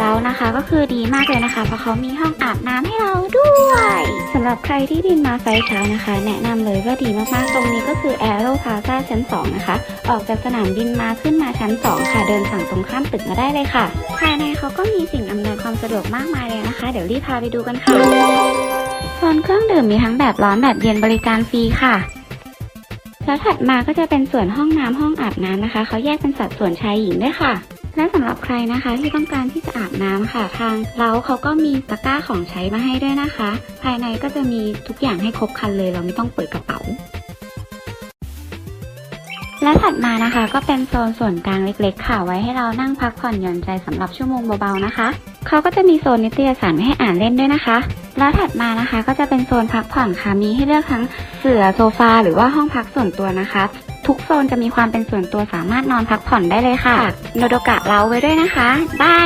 เรานะคะก็คือดีมากเลยนะคะ เพราะเขามีห้องอาบน้ำให้เราด้วยสำหรับใครที่บินมาไฟล์เช้านะคะ แนะนำเลยว่าดีมากๆตรงนี้ก็คือ Aero Plaza ชั้น 2 นะคะ ออกจากสนามบินมาขึ้นมาชั้น 2 ค่ะ เดินฝั่งตรงข้ามตึกมาได้เลยค่ะภายในเขาก็มีสิ่งอำนวยความสะดวกมากมายเลยนะคะ เดี๋ยวรีบพาไปดูกันค่ะโซนเครื่องดื่มมีทั้งแบบร้อนแบบเย็นบริการฟรีค่ะแล้วถัดมาก็จะเป็นส่วนห้องน้ำห้องอาบน้ำนะคะ เขาแยกเป็นสัดส่วนชายหญิงด้วยค่ะ และสำหรับใครนะคะที่ต้องการที่จะอาบน้ำค่ะ ทางเราเขาก็มีตะกร้าของใช้มาให้ด้วยนะคะ ภายในก็จะมีทุกอย่างให้ครบคันเลย เราไม่ต้องเปิดกระเป๋า และถัดมานะคะ ก็เป็นโซนส่วนกลางเล็กๆ ค่ะไว้ให้เรานั่งพักผ่อนหย่อนใจสำหรับชั่วโมงเบาๆนะคะเขาก็จะมีโซนนิตยสารให้อ่านเล่นด้วยนะคะ แล้วถัดมานะคะก็จะเป็นโซนพักผ่อนค่ะ มีให้เลือกทั้งเสื่อโซฟาหรือว่าห้องพักส่วนตัวนะคะ ทุกโซนจะมีความเป็นส่วนตัวสามารถนอนพักผ่อนได้เลยค่ะ โนโดกะเราไว้ด้วยนะคะบาย